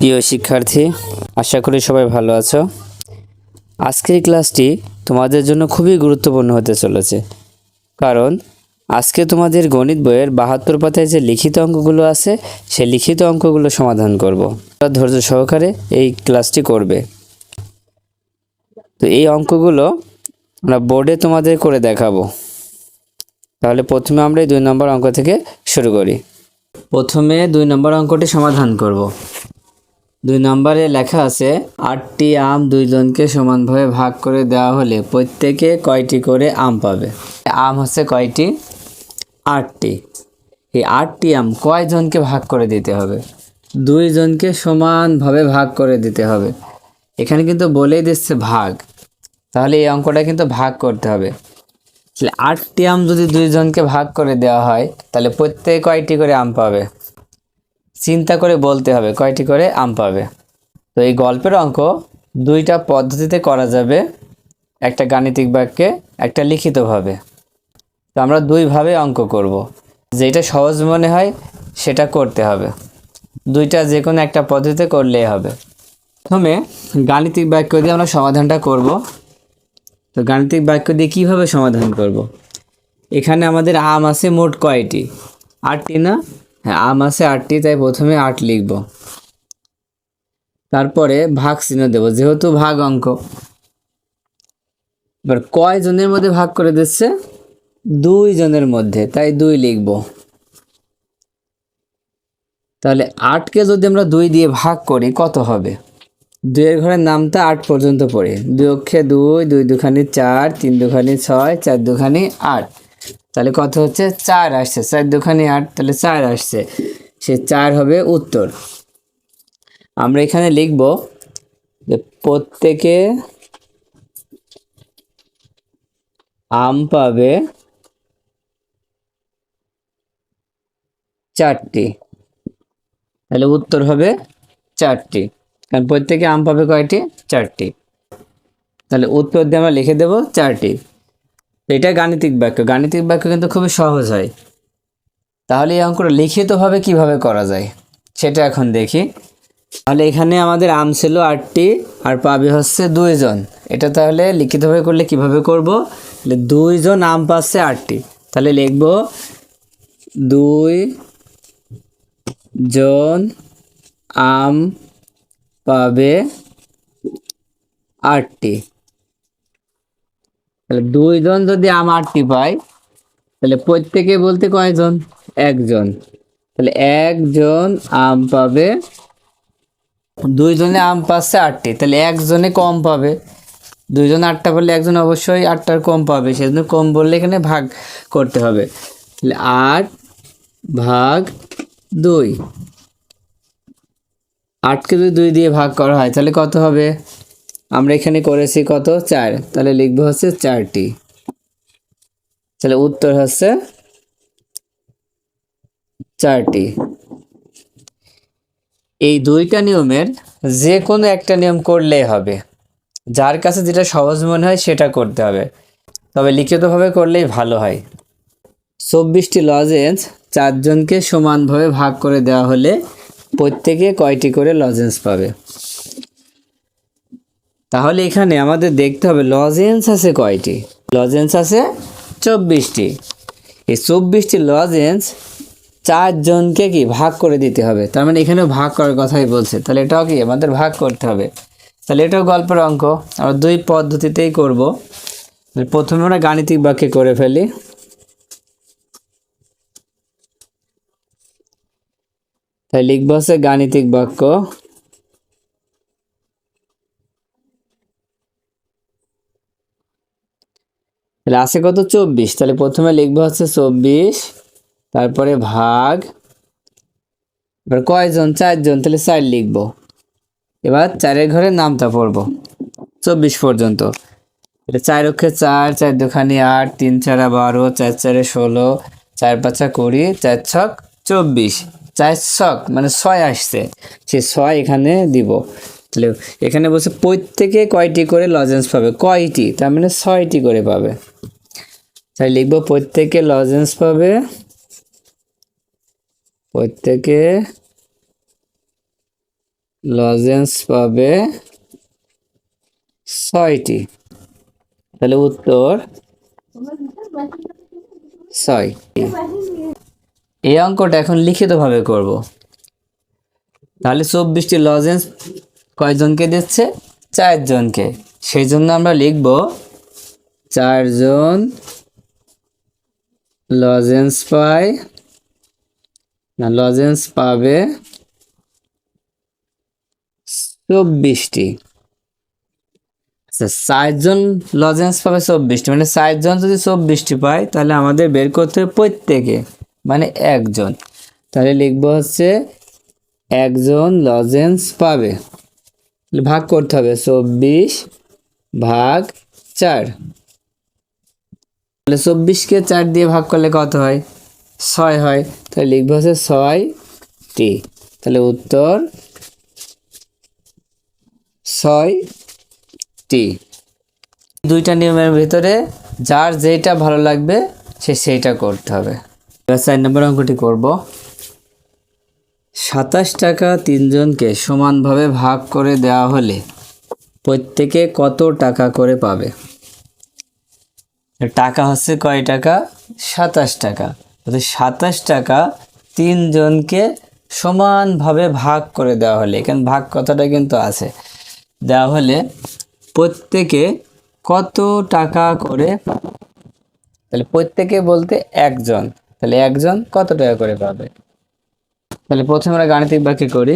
প্রিয় শিক্ষার্থী, আশা করি সবাই ভালো আছো। আজকের ক্লাসটি তোমাদের জন্য খুবই গুরুত্বপূর্ণ হতে চলেছে। কারণ আজকে তোমাদের গণিত বইয়ের বাহাত্তর পাতায় যে লিখিত অঙ্কগুলো আছে, সেই লিখিত অঙ্কগুলো সমাধান করব। ধৈর্য সহকারে এই ক্লাসটি করবে। তো এই অঙ্কগুলো আমরা বোর্ডে তোমাদের করে দেখাবো। তাহলে প্রথমে আমরা এই দুই নম্বর অঙ্ক থেকে শুরু করি। প্রথমে দুই নম্বর অঙ্কটি সমাধান করব। দুই নম্বরে লেখা আছে, আটটি আম দুইজনকে সমানভাবে ভাগ করে দেওয়া হলে প্রত্যেকে কয়টি করে আম পাবে? আম হচ্ছে কয়টি? আটটি। এই আটটি আম কয়জনকে ভাগ করে দিতে হবে? দুইজনকে সমানভাবে ভাগ করে দিতে হবে। এখানে কিন্তু বলেই দিচ্ছে ভাগ। তাহলে এই অঙ্কটা কিন্তু ভাগ করতে হবে। তাহলে আটটি আম যদি দুইজনকে ভাগ করে দেওয়া হয়, তাহলে প্রত্যেকে কয়টি করে আম পাবে? চিন্তা করে বলতে হবে, কয়টি করে আম পাবে। তো এই গল্পের অঙ্ক দুইটা পদ্ধতিতে করা যাবে, একটা গাণিতিক বাক্যে, একটা লিখিতভাবে। তো আমরা দুইভাবে অঙ্ক করব। যেটা সহজ মনে হয়, সেটা করতে হবে। দুইটা যে কোনো একটা পদ্ধতিতে করলেই হবে। প্রথমে গাণিতিক বাক্য দিয়ে আমরা সমাধানটা করব। তো গাণিতিক বাক্য দিয়ে কীভাবে সমাধান করব। এখানে আমাদের আম আছে মোট কয়টি? আটটি না? হ্যাঁ আম আছে আটটি, তাই প্রথমে আট লিখব। তারপরে ভাগ চিহ্ন দেব, যেহেতু ভাগ অঙ্ক। এবার কয় জনের মধ্যে ভাগ করে দিচ্ছে? দুই জনের মধ্যে, তাই দুই লিখব। তাহলে আটকে যদি আমরা দুই দিয়ে ভাগ করি, কত হবে? দুইয়ের ঘরের নামটা আট পর্যন্ত পড়ে। দুই অক্ষে দুই দুই দুখানি চার, তিন দুখানি ছয়, চার দুখানি আট। তাহলে কত হচ্ছে? চার আসছে। চার দুখানি আট, তাহলে চার আসছে। সে চার হবে উত্তর। আমরা এখানে লিখব যে প্রত্যেকে আম পাবে চারটি। তাহলে উত্তর হবে চারটি। কারণ প্রত্যেকে আম পাবে কয়টি? চারটি। তাহলে উত্তর দিয়ে আমরা লিখে দেব চারটি। এটা গাণিতিক বাক্য। গাণিতিক বাক্য কিন্তু খুবই সহজ হয়। তাহলে এই অঙ্কটা লিখিতভাবে কীভাবে করা যায়, সেটা এখন দেখি। তাহলে এখানে আমাদের আম ছিল আটটি, আর পাবে হচ্ছে দুইজন। এটা তাহলে লিখিতভাবে করলে কীভাবে করব? তাহলে দুইজন আম পাচ্ছে আটটি। তাহলে লিখব দুই জন আম পাবে আটটি। তাহলে দুইজন যদি আম আটটি পায়, তাহলে প্রত্যেকে বলতে কয়জন? একজন। তাহলে একজন আম পাবে, দুইজনে আম পাচ্ছে আটটি। তাহলে একজনে কম পাবে। দুইজন আটটা বললে একজন অবশ্যই আটটার কম পাবে। সেজন্য কম বললে এখানে ভাগ করতে হবে। তাহলে আট ভাগ দুই। আটকে যদি দুই দিয়ে ভাগ করা হয়, তাহলে কত হবে? আমরা এখানে করেছি কত? চার। তাহলে লিখব হচ্ছে চারটি। তাহলে উত্তর হচ্ছে চারটি। এই দুইটা নিয়মের যে কোনো একটা নিয়ম করলেই হবে। যার কাছে যেটা সহজ মনে হয় সেটা করতে হবে। তবে লিখিতভাবে করলেই ভালো হয়। চব্বিশটি লজেন্স চারজনকে সমানভাবে ভাগ করে দেওয়া হলে প্রত্যেকে কয়টি করে লজেন্স পাবে? তাহলে এখানে আমাদের দেখতে হবে লজেন্স আছে কয়টি? লজেন্স আছে চব্বিশটি। এই চব্বিশটি লজেন্স চারজনকে কি ভাগ করে দিতে হবে? তার মানে এখানেও ভাগ করার কথাই বলছে। তাহলে এটাও কি আমাদের ভাগ করতে হবে? তাহলে এটাও গল্পের অঙ্ক। আমরা দুই পদ্ধতিতেই করব। প্রথমে আমরা গাণিতিক বাক্যে করে ফেলি। তাই লিখব হচ্ছে গাণিতিক বাক্য। তাহলে আছে কত? চব্বিশ। তাহলে প্রথমে লিখব হচ্ছে চব্বিশ, তারপরে ভাগ। এবার কয়জন? চারজন। তাহলে চার লিখব। এবার চারের ঘরে নামটা পড়ব। চব্বিশ পর্যন্ত। এটা চার অক্ষে চার চার দুখানি আট, তিন চারা বারো, চার চারে ষোলো, চার পাঁচা কুড়ি, চার ছক চব্বিশ। চার ছক মানে ছয় আসছে। সে ছয় এখানে দিব। তাহলে এখানে বলছে প্রত্যেকে কয়টি করে লজেন্স পাবে? কয়টি? তার মানে ছয়টি করে পাবে। তাই লিখব প্রত্যেকে লজেন্স পাবে। প্রত্যেকে লজেন্স পাবে ছয়টি। তাহলে উত্তর ছয় এই অঙ্কটা এখন লিখিতভাবে করব। তাহলে চব্বিশটি লজেন্স কয়জনকে দিচ্ছে? চারজনকে। সেই জন্য আমরা লিখব চারজন লজেন্স পায়। না, লজেন্স পাবে চব্বিশটি। আচ্ছা চারজন লজেন্স পাবে চব্বিশটি। মানে চারজন যদি চব্বিশটি পায়, তাহলে আমাদের বের করতে হবে প্রত্যেকে মানে একজন। তাহলে লিখব হচ্ছে একজন লজেন্স পাবে। ভাগ করতে হবে, চব্বিশ ভাগ চার। তাহলে চব্বিশকে চার দিয়ে ভাগ করলে কত হয়? ছয় হয়। তাহলে লিখব হচ্ছে ছয়টি। তাহলে উত্তর ছয়টি। দুইটা নিয়মের ভিতরে যার যেটা ভালো লাগবে, সে সেইটা করতে হবে। এবার চার নম্বর অঙ্কটি করব। সাতাশ টাকা তিনজনকে সমানভাবে ভাগ করে দেওয়া হলে প্রত্যেকে কত টাকা করে পাবে? টাকা হচ্ছে কয় টাকা? সাতাশ টাকা। সাতাশ টাকা তিনজনকে সমানভাবে ভাগ করে দেওয়া হলে, এখানে ভাগ কথাটা কিন্তু আছে, দেওয়া হলে প্রত্যেকে কত টাকা করে? তাহলে প্রত্যেকে বলতে একজন। তাহলে একজন কত টাকা করে পাবে? তাহলে প্রথমে আমরা গাণিতিক বাক্যে করি।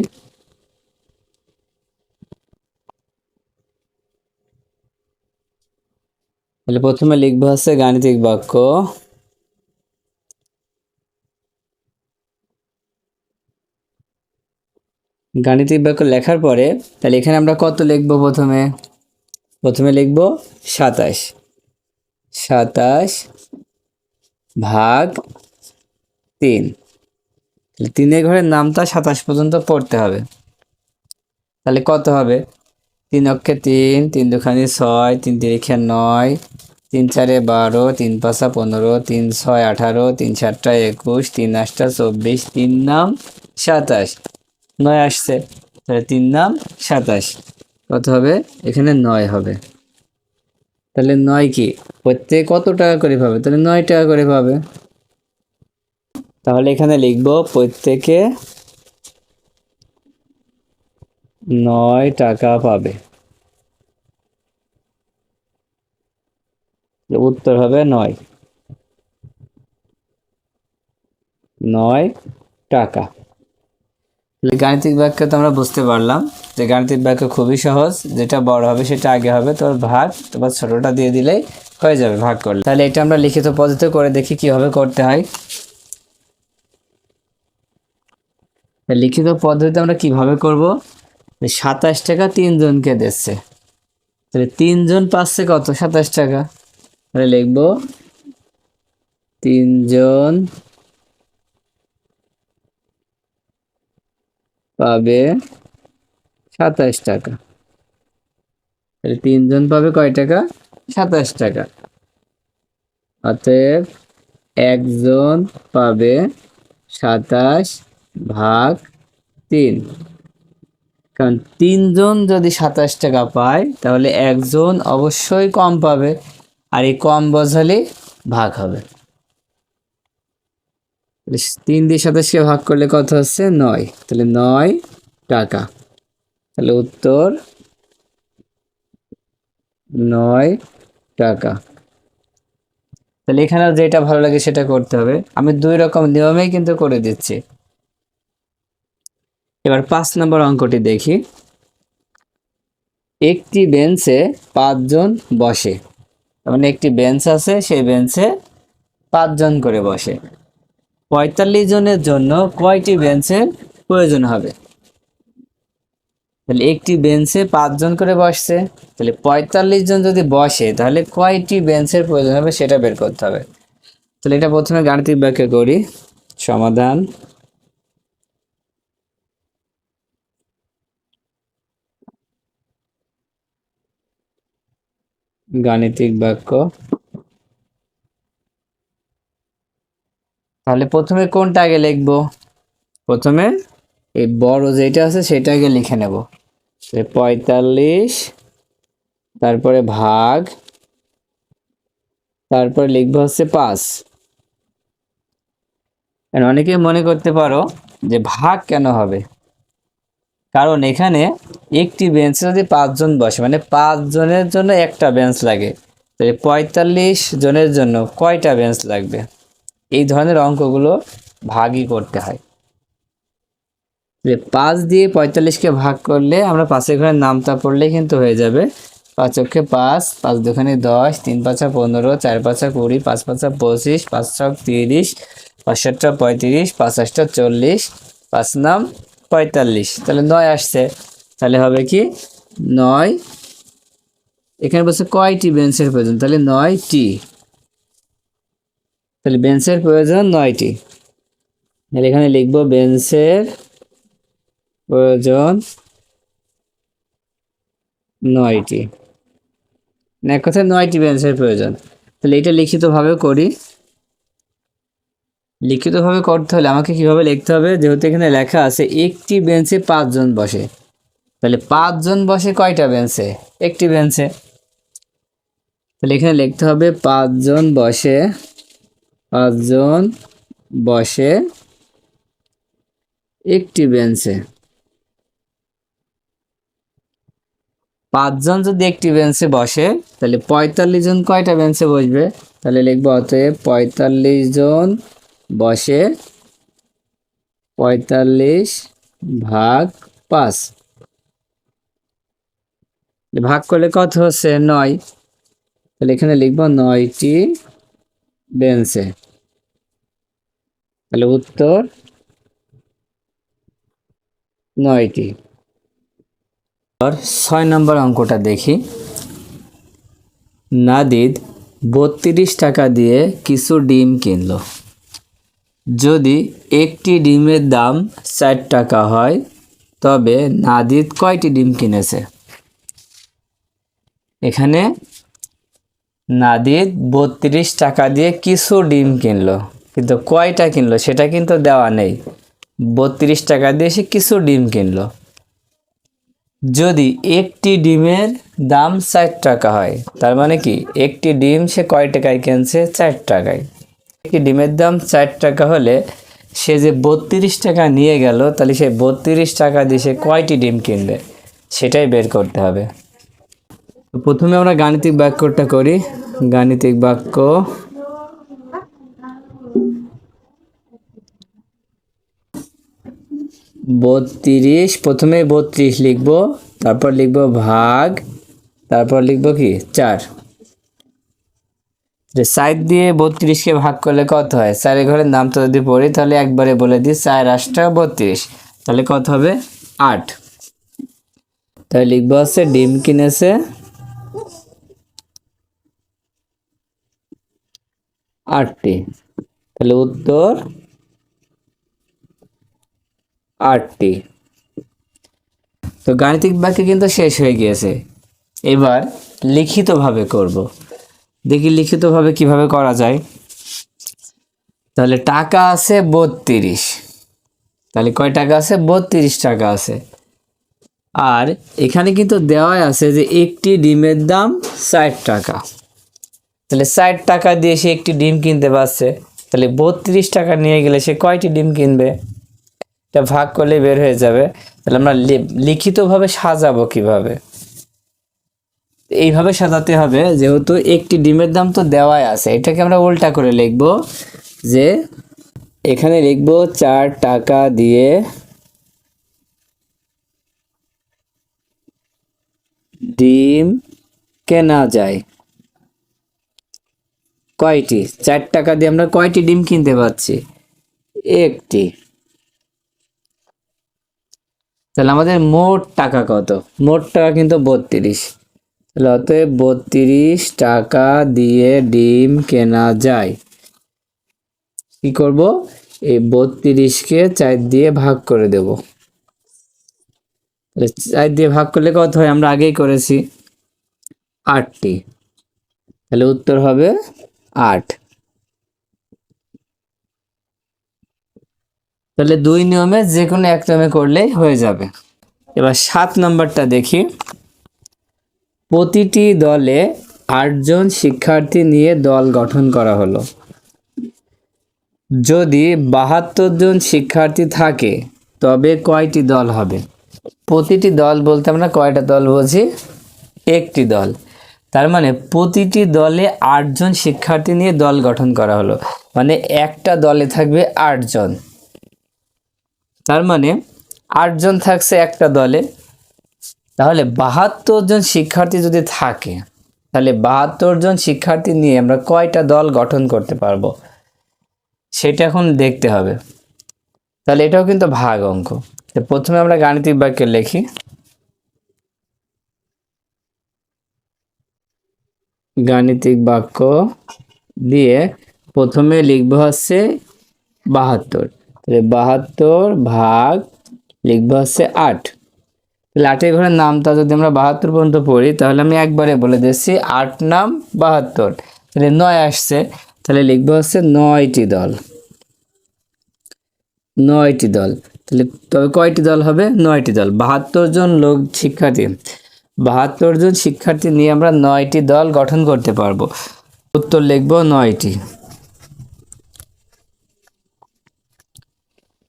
তাহলে প্রথমে লিখব হচ্ছে গাণিতিক বাক্য। গাণিতিক বাক্য লেখার পরে, তাহলে এখানে আমরা কত লিখব প্রথমে? প্রথমে লিখব সাতাশ। সাতাশ ভাগ তিন। তাহলে তিনের ঘরের নামটা সাতাশ পর্যন্ত পড়তে হবে। তাহলে কত হবে? তিন অক্ষে তিন তিন দুখানি ছয়, তিন তিরিখে নয়, তিন চারে বারো, তিন পাঁচা পনেরো, তিন ছয় আঠারো, তিন সাতটা একুশ, তিন আটটা চব্বিশ, তিন নাম সাতাশ। নয় আসছে, তাহলে তিন নাম সাতাশ। কত হবে? এখানে নয় হবে। তাহলে নয় কি? প্রত্যেক কত টাকা করে পাবে? তাহলে নয় টাকা করে পাবে। তাহলে এখানে লিখব, প্রত্যেকে নয় টাকা পাবে। উত্তর হবে নয়। নয় টাকা। গাণিতিক বাক্য তো আমরা বুঝতে পারলাম যে গাণিতিক বাক্য খুবই সহজ। যেটা বড় হবে সেটা আগে হবে। তোর ভাগ তোমার ছোটটা দিয়ে দিলেই হয়ে যাবে ভাগ করলে। তাহলে এটা আমরা লিখিত পদ্ধতি করে দেখি কীভাবে করতে হয়। লিখিত পদ্ধতিতে আমরা কীভাবে করব? সাতাশ টাকা তিনজনকে দিচ্ছে। তাহলে তিনজন পাচ্ছে কত? সাতাশ টাকা। তাহলে লিখব তিনজন পাবে সাতাশ টাকা। তাহলে তিনজন পাবে কয় টাকা? সাতাশ টাকা। অতএব একজন পাবে সাতাশ ভাগ তিন। কারণ তিনজন যদি সাতাশ টাকা পায়, তাহলে একজন অবশ্যই কম পাবে আর এই কম বোঝালে ভাগ হবে। তিন দিয়ে সাতাশকে ভাগ করলে কত হচ্ছে? নয়। তাহলে নয় টাকা। তাহলে উত্তর নয় টাকা। তাহলে এখানেও যেটা ভালো লাগে সেটা করতে হবে। আমি দুই রকম নিয়মেই কিন্তু করে দিচ্ছি। এবার পাঁচ নম্বর অঙ্কটি দেখি। একটি বেঞ্চে পাঁচজন বসে। মানে একটি বেঞ্চ আছে, সেই বেঞ্চে পাঁচজন করে বসে। পঁয়তাল্লিশ জনের জন্য কয়টি বেঞ্চের প্রয়োজন হবে? তাহলে একটি বেঞ্চে পাঁচজন করে বসছে। তাহলে পঁয়তাল্লিশ জন যদি বসে, তাহলে কয়টি বেঞ্চের প্রয়োজন হবে সেটা বের করতে হবে। তাহলে এটা প্রথমে গাণিতিক ব্যাখ্যা করি। সমাধান গাণিতিক বাক্য। তাহলে প্রথমে কোনটা আগে লিখব? প্রথমে এই বড় যেটা আছে সেটাকে লিখে নেব। পঁয়তাল্লিশ, তারপরে ভাগ, তারপরে লিখব হচ্ছে পাঁচ। অনেকে মনে করতে পারো যে ভাগ কেন হবে? কারণ এখানে একটি বেঞ্চে যদি পাঁচজন বসে মানে পাঁচজনের জন্য একটা বেঞ্চ লাগে, তাহলে পঁয়তাল্লিশ জনের জন্য কয়টা বেঞ্চ লাগবে? এই ধরনের অঙ্কগুলো ভাগই করতে হয়। যে পাঁচ দিয়ে পঁয়তাল্লিশকে ভাগ করলে আমরা পাশের ঘরের নামটা পড়লেই কিন্তু হয়ে যাবে। পাঁচ অক্ষে পাঁচ পাঁচ দোকানে দশ, তিন পাঁচা পনেরো, চার পাঁচা কুড়ি, পাঁচ পাঁচা পঁচিশ, পাঁচ ছক তিরিশ পাঁচ সাতটা পঁয়ত্রিশ পাঁচ আটটা চল্লিশ, পাঁচ নাম পঁয়তাল্লিশ। তাহলে নয় আসছে। তাহলে হবে কি? নয়। এখানে বলছে কয়টি বেঞ্চের প্রয়োজন? তাহলে নয়টি। তাহলে বেঞ্চের প্রয়োজন নয়টি। তাহলে এখানে লিখব বেঞ্চের প্রয়োজন নয়টি। এক কথায় নয়টি বেঞ্চের প্রয়োজন। তাহলে এটা লিখিতভাবে করি। লিখিতভাবে করতে হলে আমাকে কীভাবে লিখতে হবে? যেহেতু এখানে লেখা আছে, একটি বেঞ্চে পাঁচজন বসে। তাহলে পাঁচজন বসে কয়টা বেঞ্চে? একটি বেঞ্চে। তাহলে এখানে লিখতে হবে, পাঁচজন বসে পাঁচজন বসে, একটি বেঞ্চে। পাঁচজন যদি একটি বেঞ্চে বসে, তাহলে পঁয়তাল্লিশ জন কয়টা বেঞ্চে বসবে? তাহলে লিখব অতএব পঁয়তাল্লিশ জন বসে পঁয়তাল্লিশ ভাগ পাঁচ। ভাগ করলে কত হচ্ছে? নয়। তাহলে এখানে লিখব নয়টি বেঞ্চে। তাহলে উত্তর নয়টি। ছয় নম্বর অঙ্কটা দেখি। নাদিদ বত্রিশ টাকা দিয়ে কিছু ডিম কিনলো। যদি একটি ডিমের দাম ষাট টাকা হয়, তবে নাদিদ কয়টি ডিম কিনেছে? এখানে নাদিদ বত্রিশ টাকা দিয়ে কিছু ডিম কিনলো, কিন্তু কয়টা কিনলো সেটা কিন্তু দেওয়া নেই। বত্রিশ টাকা দিয়ে সে কিছু ডিম কিনলো। যদি একটি ডিমের দাম ষাট টাকা হয়, তার মানে কি? একটি ডিম সে কয় টাকায় কিনছে? চার টাকায়। ডিমের দাম চার টাকা হলে সে যে বত্রিশ টাকা নিয়ে গেল, তাহলে সে বত্রিশ টাকা দিয়ে সে কয়টি ডিম কিনবে? সেটাই বের করতে হবে। তো প্রথমে আমরা গাণিতিক বাক্যটা করি। গাণিতিক বাক্য বত্রিশ, প্রথমে বত্রিশ লিখব, তারপর লিখব ভাগ, তারপর লিখব কি? চার। যে সাইড দিয়ে বত্রিশকে ভাগ করলে কত হয়? চারের ঘরের নাম তো যদি পড়ি, তাহলে একবারে বলে দিই চার আটটা বত্রিশ। তাহলে কত হবে? আট। তাহলে লিখব হচ্ছে ডিম কিনেছে। আটটি। তাহলে উত্তর আটটি। তো গাণিতিক বাক্য কিন্তু শেষ হয়ে গিয়েছে। এবার লিখিতভাবে করব। দেখি লিখিতভাবে কীভাবে করা যায়। তাহলে টাকা আছে বত্রিশ। তাহলে কয় টাকা আছে? বত্রিশ টাকা আছে। আর এখানে কিন্তু দেওয়াই আছে যে একটি ডিমের দাম ষাট টাকা। তাহলে ষাট টাকা দিয়ে সে একটি ডিম কিনতে পারছে। তাহলে বত্রিশ টাকা নিয়ে গেলে সে কয়টি ডিম কিনবে? এটা ভাগ করলে বের হয়ে যাবে। তাহলে আমরা লিখিতভাবে সাজাবো কীভাবে? এইভাবে সাজাতে হবে, যেহেতু একটি ডিমের দাম তো দেওয়াই আছে। এটাকে আমরা উল্টা করে লিখব যে এখানে লিখব চার টাকা দিয়ে ডিম কেনা যায়। কয়টি? চার টাকা দিয়ে আমরা কয়টি ডিম কিনতে পারছি? একটি। তাহলে আমাদের মোট টাকা কত? মোট টাকা কিন্তু বত্রিশ। অতএব বত্রিশ টাকা দিয়ে ডিম কেনা যায়। কি করব? এই বত্রিশকে চার দিয়ে ভাগ করে দেব। চার দিয়ে ভাগ করলে কত হয়? আমরা আগেই করেছি। আটটি। তাহলে উত্তর হবে আট। তাহলে দুই নিয়মে যে কোনো এক নিয়মে করলেই হয়ে যাবে। এবার সাত নম্বরটা দেখি। প্রতিটি দলে আটজন শিক্ষার্থী নিয়ে দল গঠন করা হলো। যদি বাহাত্তর জন শিক্ষার্থী থাকে, তবে কয়টি দল হবে? প্রতিটি দল বলতে আমরা কয়টা দল বুঝি একটি দল। তার মানে প্রতিটি দলে আটজন শিক্ষার্থী নিয়ে দল গঠন করা হলো। মানে একটা দলে থাকবে আটজন। তার মানে আটজন থাকছে একটা দলে। তাহলে বাহাত্তর জন শিক্ষার্থী যদি থাকে, তাহলে বাহাত্তর জন শিক্ষার্থী নিয়ে আমরা কয়টা দল গঠন করতে পারব? সেটা এখন দেখতে হবে। তাহলে এটাও কিন্তু ভাগ অঙ্ক। তো প্রথমে আমরা গাণিতিক বাক্য লিখি। গাণিতিক বাক্য দিয়ে প্রথমে লিখব হচ্ছে বাহাত্তর। তাহলে বাহাত্তর ভাগ লিখব হচ্ছে আট। আটের ঘরের নামটা যদি আমরা বাহাত্তর পর্যন্ত পড়ি, তাহলে আমি একবারে বলে দিচ্ছি, আট নাম বাহাত্তর। তাহলে নয় আসছে, তাহলে লিখব হচ্ছে নয়টি দল। নয়টি দল। তাহলে তবে কয়টি দল হবে? নয়টি দল। বাহাত্তর জন লোক শিক্ষার্থী। বাহাত্তর জন শিক্ষার্থী নিয়ে আমরা নয়টি দল গঠন করতে পারব। উত্তর লিখব নয়টি।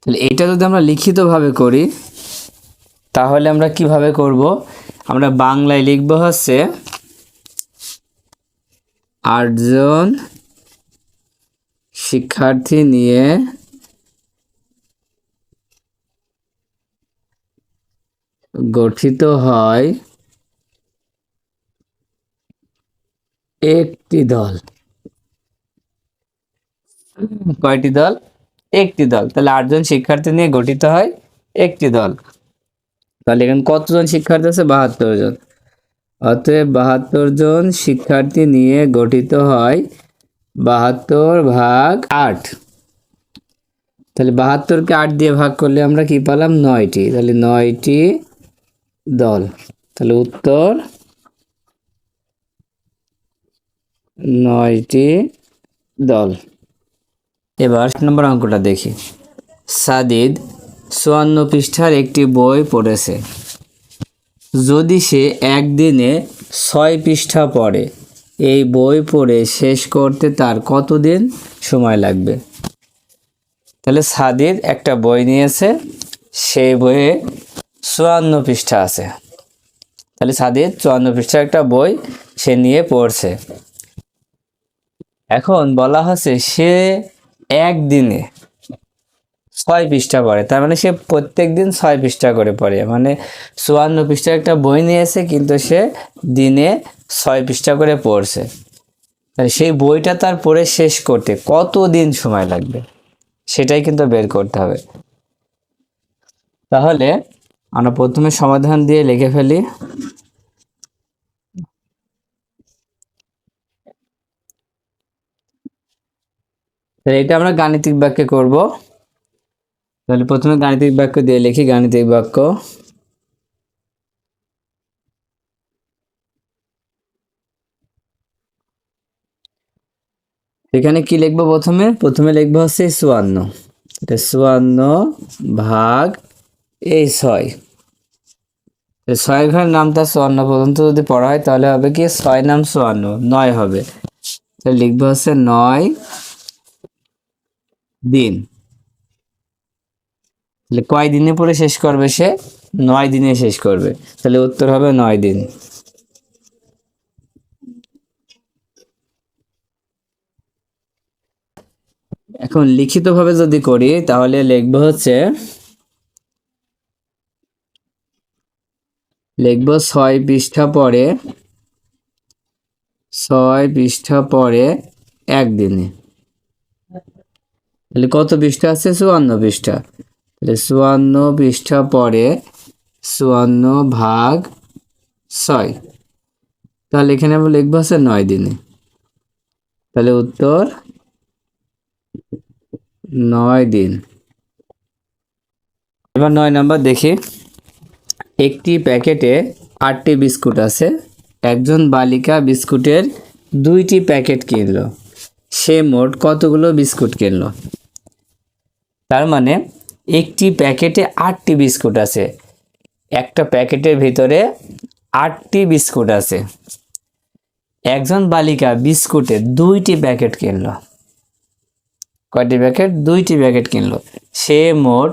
তাহলে এটা যদি আমরা লিখিতভাবে করি তাহলে আমরা কীভাবে করব? আমরা বাংলায় লিখব হচ্ছে আটজন শিক্ষার্থী নিয়ে গঠিত হয় একটি দল। কয়টি দল? একটি দল। তাহলে আটজন শিক্ষার্থী নিয়ে গঠিত হয় একটি দল। তাহলে এখানে কতজন শিক্ষার্থী আছে? বাহাত্তর জন। অতএব বাহাত্তর জন শিক্ষার্থী নিয়ে গঠিত হয় বাহাত্তর ভাগ আট। তাহলে বাহাত্তরকে আট দিয়ে ভাগ করলে আমরা কি পেলাম? নয়টি। তাহলে নয়টি দল। তাহলে উত্তর নয়টি দল। এবার নম্বর অঙ্কটা দেখি। সাদিদ চুয়ান্ন পৃষ্ঠার একটি বই পড়েছে। যদি সে একদিনে ছয় পৃষ্ঠা পড়ে, এই বই পড়ে শেষ করতে তার কতদিন সময় লাগবে? তাহলে সাদিদ একটা বই নিয়েছে, সেই বইয়ে চুয়ান্ন পৃষ্ঠা আছে। তাহলে সাদির চুয়ান্ন পৃষ্ঠার একটা বই সে নিয়ে পড়ছে। এখন বলা হচ্ছে সে একদিনে ছয় পৃষ্ঠা পড়ে। তার মানে সে প্রত্যেক দিন ছয় পৃষ্ঠা করে পড়ে। মানে চুয়ান্ন পৃষ্ঠার একটা বই নিয়েছে, কিন্তু সে দিনে ছয় পৃষ্ঠা করে পড়ছে। সেই বইটা তার পড়ে শেষ করতে কত দিন সময় লাগবে? সেটাই কিন্তু বের করতে হবে। তাহলে আমরা প্রথমে সমাধান দিয়ে লিখে ফেলি। এটা আমরা গাণিতিক বাক্যে করব। তাহলে প্রথমে গাণিতিক বাক্য দিয়ে লিখি, গাণিতিক বাক্য। এখানে কি লিখব প্রথমে? প্রথমে লিখব হচ্ছে চুয়ান্ন। এটা চুয়ান্ন ভাগ এই ছয়। ছয় ঘরের নামটা চুয়ান্ন পর্যন্ত যদি পড়া হয়, তাহলে হবে কি? ছয় নাম চুয়ান্ন, নয় হবে। লিখব হচ্ছে নয় দিন। তাহলে কয় দিনে পরে শেষ করবে সে? নয় দিনে শেষ করবে। তাহলে উত্তর হবে নয় দিন। এখন লিখিতভাবে যদি করি, তাহলে লিখব হচ্ছে, লিখব ছয় পৃষ্ঠা পরে ছয় পৃষ্ঠা পরে একদিনে। তাহলে কত পৃষ্ঠা আছে? চুয়ান্ন পৃষ্ঠা। তাহলে চুয়ান্ন পৃষ্ঠা পরে চুয়ান্ন ভাগ ছয়। তাহলে এখানে আমরা লিখব আছে নয় দিনে। তাহলে উত্তর নয় দিন। এবার নয় নাম্বার দেখি। একটি প্যাকেটে আটটি বিস্কুট আছে। একজন বালিকা বিস্কুটের দুইটি প্যাকেট কিনলো। সে মোট কতগুলো বিস্কুট কিনলো? তার মানে একটি প্যাকেটে আটটি বিস্কুট আছে। একটা প্যাকেটের ভিতরে আটটি বিস্কুট আছে। একজন বালিকা বিস্কুটের দুইটি প্যাকেট কিনলো। কয়টি প্যাকেট? দুইটি প্যাকেট কিনলো। সে মোট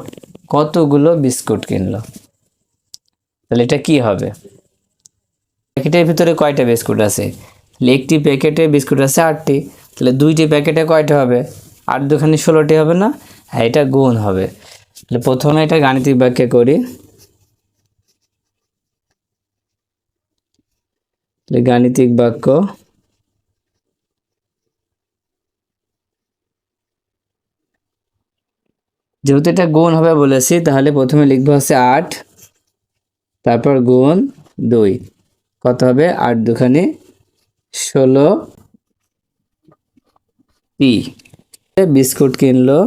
কতগুলো বিস্কুট কিনলো? তাহলে এটা কি হবে? প্যাকেটের ভিতরে কয়টা বিস্কুট আছে? একটি প্যাকেটে বিস্কুট আছে আটটি। তাহলে দুইটি প্যাকেটে কয়টা হবে? আট দুখানি ষোলোটি হবে না? হ্যাঁ এটা গুণ হবে। প্রথমে এটা গাণিতিক বাক্যে করি। গাণিতিক বাক্য। যেহেতু এটা গুণ হবে বলেছি, তাহলে প্রথমে লিখব হচ্ছে আট, তারপর গুণ দুই। কত হবে? আট দুখানি ষোলো টি বিস্কুট কিনলো।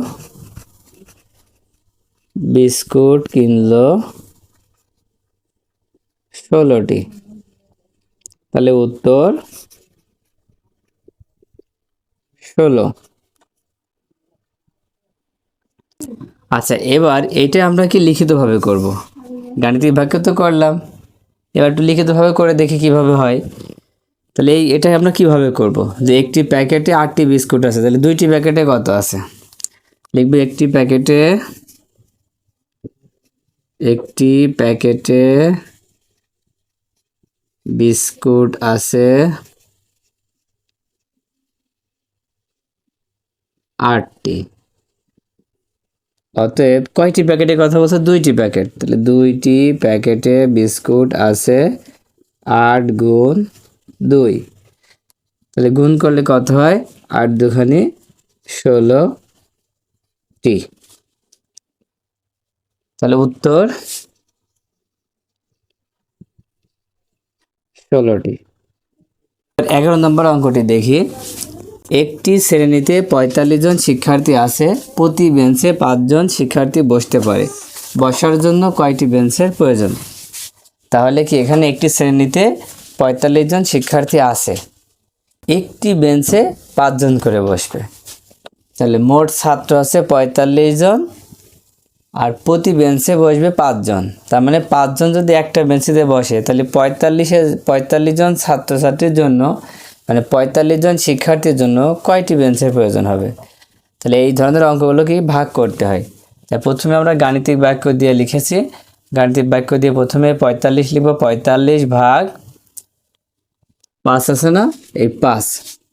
বিস্কুট কিনলো। ষোলোটি। তাহলে উত্তর ষোলো। আচ্ছা এবার এটা আমরা কি লিখিতভাবে করব? গাণিতিক ভাগ্য তো করলাম। এবার একটু লিখিতভাবে করে দেখি কীভাবে হয়। তাহলে এই এটা আমরা কীভাবে করব? যে একটি প্যাকেটে আটটি বিস্কুট আছে, তাহলে দুইটি প্যাকেটে কত আছে? লিখবে একটি প্যাকেটে একটি প্যাকেটে বিস্কুট আছে। আটটি। অতএব কয়টি প্যাকেটের কথা বলছে? দুইটি প্যাকেট। তাহলে দুইটি প্যাকেটে বিস্কুট আছে। আট গুণ দুই। তাহলে গুণ করলে কত হয়? আট দুখানি ষোলো টি তাহলে উত্তর ষোলোটি। এগারো নম্বর অঙ্কটি দেখি। একটি শ্রেণীতে পঁয়তাল্লিশ জন শিক্ষার্থী আছে, প্রতি বেঞ্চে পাঁচজন শিক্ষার্থী বসতে পারে। বসার জন্য কয়টি বেঞ্চের প্রয়োজন? তাহলে কি এখানে একটি শ্রেণীতে পঁয়তাল্লিশ জন শিক্ষার্থী আছে, একটি বেঞ্চে পাঁচজন করে বসবে। তাহলে মোট ছাত্র আছে পঁয়তাল্লিশ জন আর প্রতি বেঞ্চে বসবে পাঁচজন। তার মানে পাঁচজন যদি একটা বেঞ্চিতে বসে, তাহলে পঁয়তাল্লিশে, পঁয়তাল্লিশ জন ছাত্রছাত্রীর জন্য মানে পঁয়তাল্লিশ জন শিক্ষার্থীর জন্য কয়টি বেঞ্চের প্রয়োজন হবে? তাহলে এই ধরনের অঙ্কগুলো কি ভাগ করতে হয়? তাই প্রথমে আমরা গাণিতিক বাক্য দিয়ে লিখেছি। গাণিতিক বাক্য দিয়ে প্রথমে পঁয়তাল্লিশ লিখব। পঁয়তাল্লিশ ভাগ পাঁচ আছে না? এই পাঁচ।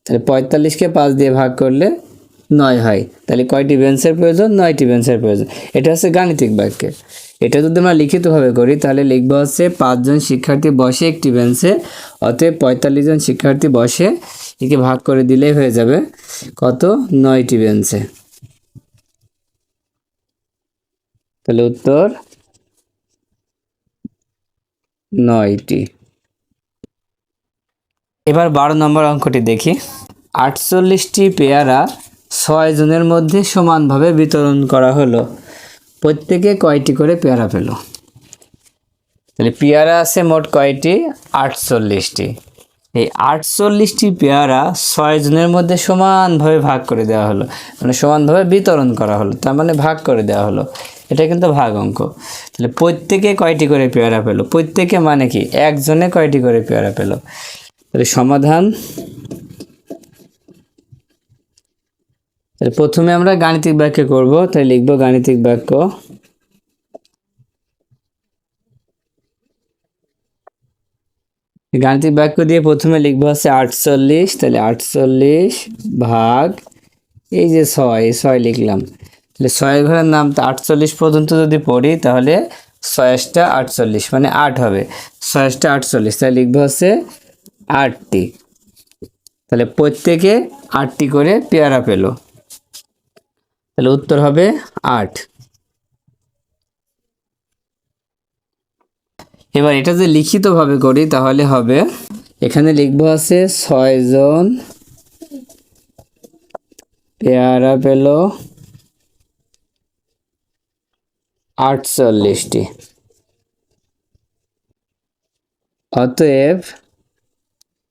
তাহলে পঁয়তাল্লিশকে পাঁচ দিয়ে ভাগ করলে নয় হয়। তাহলে কয়টি বেঞ্চের প্রয়োজন? নয়টি বেঞ্চের প্রয়োজন। এটা হচ্ছে গাণিতিক বাক্যে। এটা যদি আমরা লিখিতভাবে করি, তাহলে লিখব হচ্ছে পাঁচজন শিক্ষার্থী বসে একটি বেঞ্চে, অতএব পঁয়তাল্লিশ জন শিক্ষার্থী বসে একে ভাগ করে দিলেই হয়ে যাবে কত? নয়টি বেঞ্চে। তাহলে উত্তর নয়টি। এবার বারো নম্বর অঙ্কটি দেখি। আটচল্লিশটি পেয়ারা ছয় জনের মধ্যে সমানভাবে বিতরণ করা হলো। প্রত্যেকে কয়টি করে পেয়ারা পেল? তাহলে পেয়ারা আছে মোট কয়টি? আটচল্লিশটি। এই আটচল্লিশটি পেয়ারা ছয় জনের মধ্যে সমানভাবে ভাগ করে দেওয়া হলো। মানে সমানভাবে বিতরণ করা হলো। তার মানে ভাগ করে দেওয়া হলো। এটা কিন্তু ভাগ অঙ্ক। তাহলে প্রত্যেকে কয়টি করে পেয়ারা পেল? প্রত্যেকে মানে কি? একজনে কয়টি করে পেয়ারা পেল? তাহলে সমাধান তাহলে প্রথমে আমরা গাণিতিক বাক্য করব তাই লিখব গাণিতিক বাক্য গাণিতিক বাক্য দিয়ে প্রথমে লিখব হচ্ছে আটচল্লিশ, তাহলে আটচল্লিশ ভাগ, এই যে ছয়, এই ছয় লিখলাম। তাহলে ছয়ের ঘরের নাম তো আটচল্লিশ পর্যন্ত যদি পড়ি, তাহলে ছয়শটা আটচল্লিশ মানে আট হবে। ছয়শটা আটচল্লিশ, তাহলে লিখব হচ্ছে আটটি। তাহলে প্রত্যেকে আটটি করে পেয়ারা পেল। তাহলে উত্তর হবে আট। এবার এটা যে লিখিতভাবে করি, তাহলে হবে, এখানে লিখব আছে ছয়জন পেয়ারা পেল আটচল্লিশটি। অতএব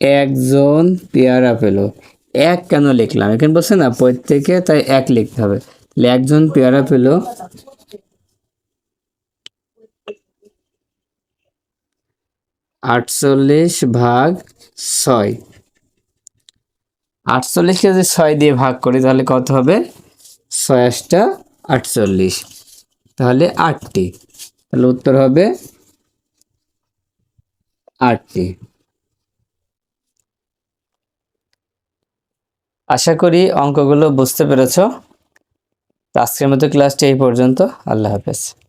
একজন পেয়ারা পেল। এক কেন লিখলাম? এখানে বলছে না, প্রত্যেকে তাই এক লিখতে হবে। একজন পেয়ারা পেল। আটচল্লিশ ভাগ ছয়। আটচল্লিশকে যদি ছয় দিয়ে ভাগ করি, তাহলে কত হবে? ছয় আটটা আটচল্লিশ। তাহলে আটটি। তাহলে উত্তর হবে আটটি। আশা করি অঙ্কগুলো বুঝতে পেরেছ। আজকের মতো ক্লাসটি এই পর্যন্ত। আল্লাহ হাফেজ।